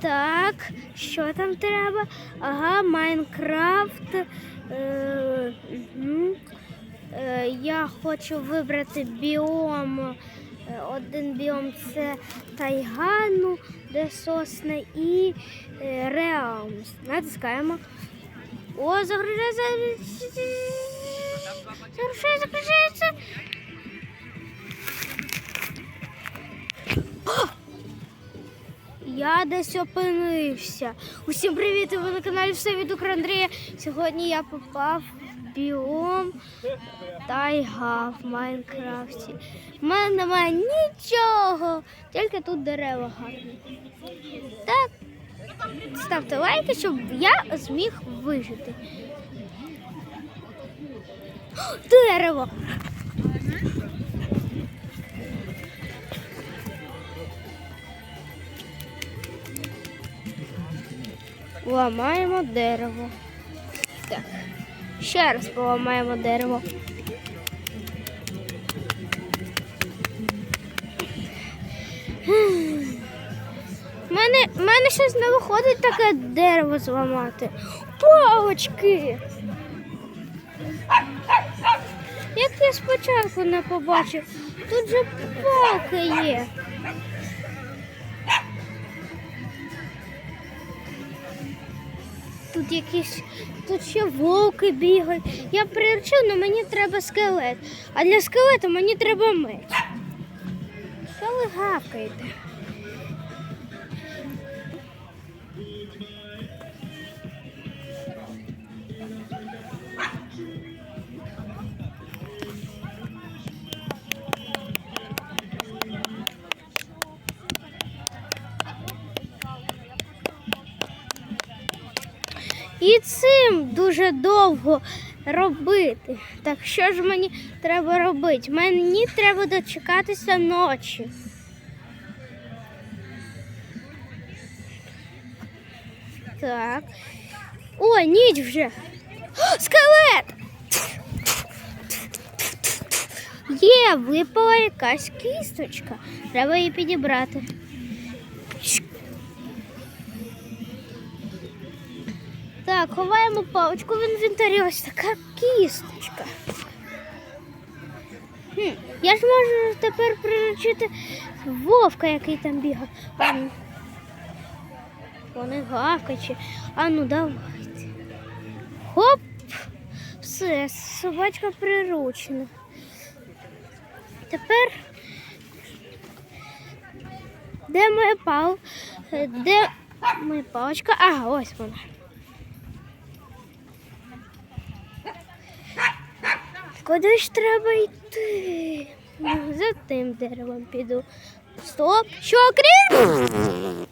Так, що там треба? Ага, Майнкрафт. Е, е, я хочу вибрати біом. Е, Один біом це тайгану, де сосни і реалмс. Натискаємо. О, загружається. Загружається, загружається. Я десь опинився. Усім привіт! Ви на каналі все від Андрія. Сьогодні я попав в біом тайга в Майнкрафті. У мене немає нічого, тільки тут дерева гарні. Так, ставте лайки, щоб я зміг вижити. Дерево! Ламаємо дерево. Так. Ще раз поламаємо дерево. У мене, мене щось не виходить таке дерево зламати. Палочки! Як я спочатку не побачив, тут же палки є. Тут якісь, тут ще вовки бігають. Я приручив, але мені треба скелет. А для скелета мені треба меч. Що ви гавкаєте? І цим дуже довго робити. Так що ж мені треба робити? Мені треба дочекатися ночі. Так. О, ніч вже. О, скелет! Є, випала якась кісточка. Треба її підібрати. Так, ховаємо паличку в інвентарі. Ось така кісточка. Хм, я ж можу тепер приручити вовка, який там бігав. Вони гавкачі. А ну давайте. Хоп! Все, собачка приручена. Тепер. Де моя пал? Де моя паличка? Ага, ось вона. Куди ж треба йти? Ну, За тим деревом піду. Стоп! Що крім?